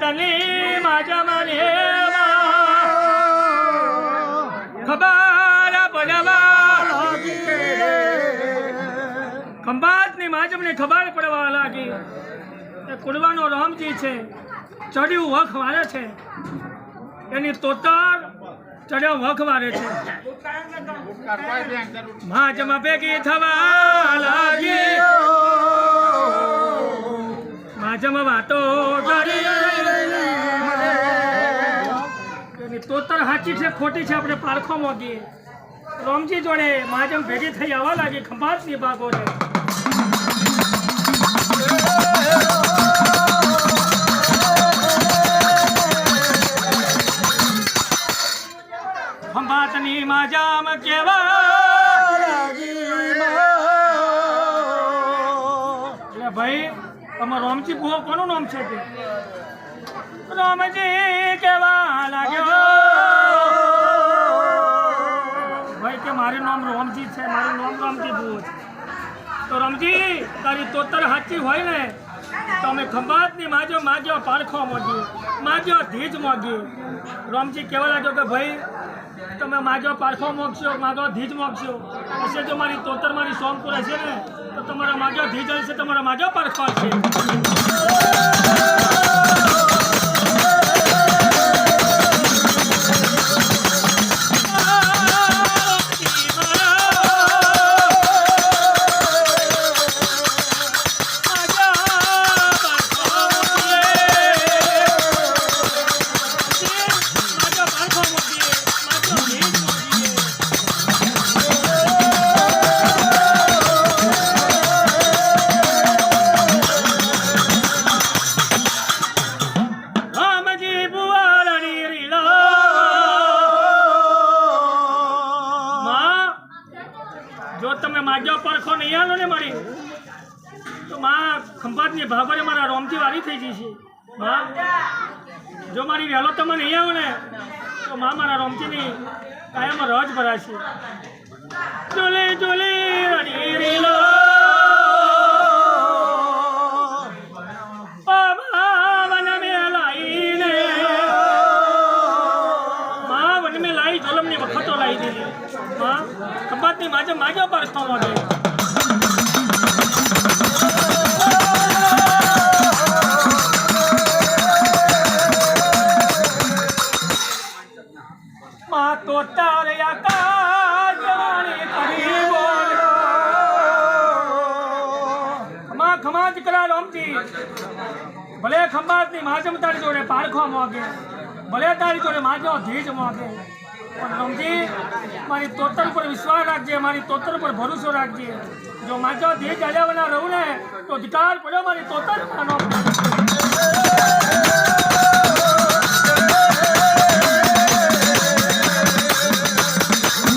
ખંભાતની માજા માને ખબર પડવા ખંભાતની માજમને ખબર પડવા લાગી. એ કુડવાનો રામજી છે, ચડ્યું વખ વારે છે. એની તોતર ચડ્યો વખ વારે છે. માજમાં ભેગી થવા લાગી. માજમાં વાતો કરી. તોતર સાચી છે, ખોટી છે, આપણે પારખો મોગીએ રોમજી જોડે મહાજન ભેગી થઈ આવવા લાગી, ખંભાતની બાગો છે. ખંભાતની માજામ કેવા? એટલે ભાઈ, તમારો રોમજી ભૂવો કોનું નામ છે રોમજી કેવા લાગ્યો? મારું નામ રોમજી છે, મારું નામ રોમજી ભૂ છે તો રમજી, તારી તોતર સાચી હોય ને તો અમે ખંભાતની માજો માગ્યો પારખો મોગી માગ્યો ધીજ મોગી રોમજી કહેવા લાગ્યો કે ભાઈ, તમે માગ્યો પારખો મોગશો માગો ધીજ મોગશો. હશે જો મારી તોતર મારી સોમપુર હશે ને, તો તમારા માગ્યો ધીજ હશે, તમારા માગ્યો પારખો હશે. જો તમે માગ્યો પરખો નહીં આલો ને મારી. તો માં ખંભાતની ભાગોને મારા રોમથી વારી થઈ છે. માં, જો મારી વહેલો તમે નહીં આવો ને, તો માં મારા રોમથીની કાયમ રજ ભરાશે. જોલી જોલી, રડી, રીલો. ખંભાતની માજે માગ્યો પરખો મોગે માં તો તાર્યા આકાશ જવાની કરી બોલ્યો ખમા ખમા ભલે ખંભાતની માજમ તારી જોડે પારખો મોગે, ભલે તારી જોડે માજો ધીજ મોગે. પણ રમજી મારી તોતર પર વિશ્વાસ રાખજે, મારી તોતર પર ભરોસો રાખજે. જો માજો ધીજ અજાવના રહું ને, તો અધિકાર પડ્યો મારી તોતર